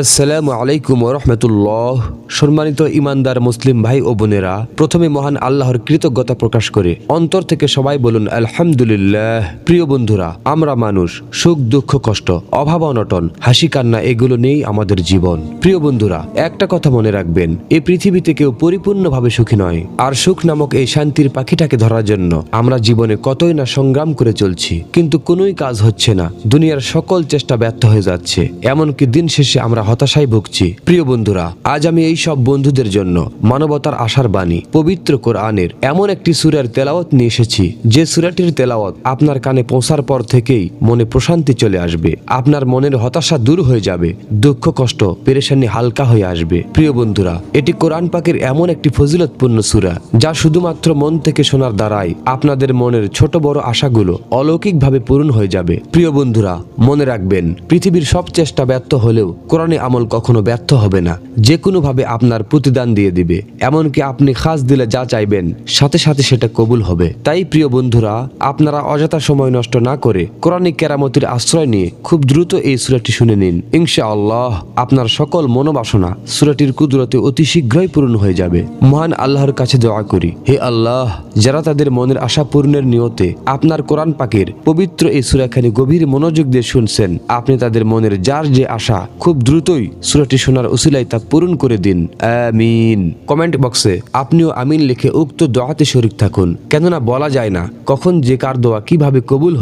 আসসালামু আলাইকুম রহমতুল্লাহ। সম্মানিত ইমানদার মুসলিম ভাই ও বোনেরা, প্রথমে মহান আল্লাহর কৃতজ্ঞতা প্রকাশ করে অন্তর থেকে সবাই বলুন আলহামদুলিল্লাহ। প্রিয় বন্ধুরা, আমরা মানুষ, সুখ, দুঃখ, কষ্ট, অভাব, অনটন, হাসি, কান্না, এগুলো নেই আমাদের জীবন। প্রিয় বন্ধুরা, একটা কথা মনে রাখবেন এই পৃথিবীতে কেউ পরিপূর্ণভাবে সুখী নয়। আর সুখ নামক এই শান্তির পাখিটাকে ধরার জন্য আমরা জীবনে কতই না সংগ্রাম করে চলছি, কিন্তু কোনোই কাজ হচ্ছে না। দুনিয়ার সকল চেষ্টা ব্যর্থ হয়ে যাচ্ছে, এমনকি দিন শেষে আমরা হতাশায় ভুগছি। প্রিয় বন্ধুরা, আজ আমি এই সব বন্ধুদের জন্য মানবতার আশার বাণী, পবিত্র কোরআনের এমন একটি সুরের তেলাওয়াত নিয়ে এসেছি। যে সুরাটির তেলাওয়াত আপনার কানে পৌঁছার পর থেকেই মনে প্রশান্তি চলে আসবে, আপনার মনের হতাশা দূর হয়ে যাবে, দুঃখ, কষ্ট, পেরেশানি হালকা হয়ে আসবে। প্রিয় বন্ধুরা, এটি কোরআন পাকের এমন একটি ফজিলতপূর্ণ সুরা, যা শুধুমাত্র মন থেকে শোনার দ্বারাই আপনাদের মনের ছোট বড় আশাগুলো অলৌকিকভাবে পূরণ হয়ে যাবে। প্রিয় বন্ধুরা, মনে রাখবেন, পৃথিবীর সব চেষ্টা ব্যর্থ হলেও কোরআনে আমল কখনো ব্যর্থ হবে না। যে কোনোভাবে আপনার প্রতিদান দিয়ে দিবে। এমনকি আপনি খাস দিলে যা চাইবেন, সাথে সাথে সেটা কবুল হবে। তাই প্রিয় বন্ধুরা, আপনারা অযথা সময় নষ্ট না করে কোরআনিক কেরামতির আশ্রয় নিয়ে খুব দ্রুত এই সুরাটি শুনে নিন। ইনশা আল্লাহ আপনার সকল মনোবাসনা সুরাটির কুদরতে অতি শীঘ্রই পূরণ হয়ে যাবে। মহান আল্লাহর কাছে দোয়া করি। হে আল্লাহ, যারা তাদের মনের আশা পূর্ণের নিয়তে আপনার কোরআন পাকের পবিত্র এই সুরাখানি গভীর মনোযোগ দিয়ে শুনছেন, আপনি তাদের মনের যার যে আশা খুব দ্রুতই সুরাটি শোনার উসিলায় তা পূরণ করে দিন। আমিন। কমেন্ট বক্সে, আপনিও আমিন লিখে উক্ত দোয়াতে শরিক থাকুন। কেননা বলা যায় না কখন যে কার দোয়া কীভাবে কবুল।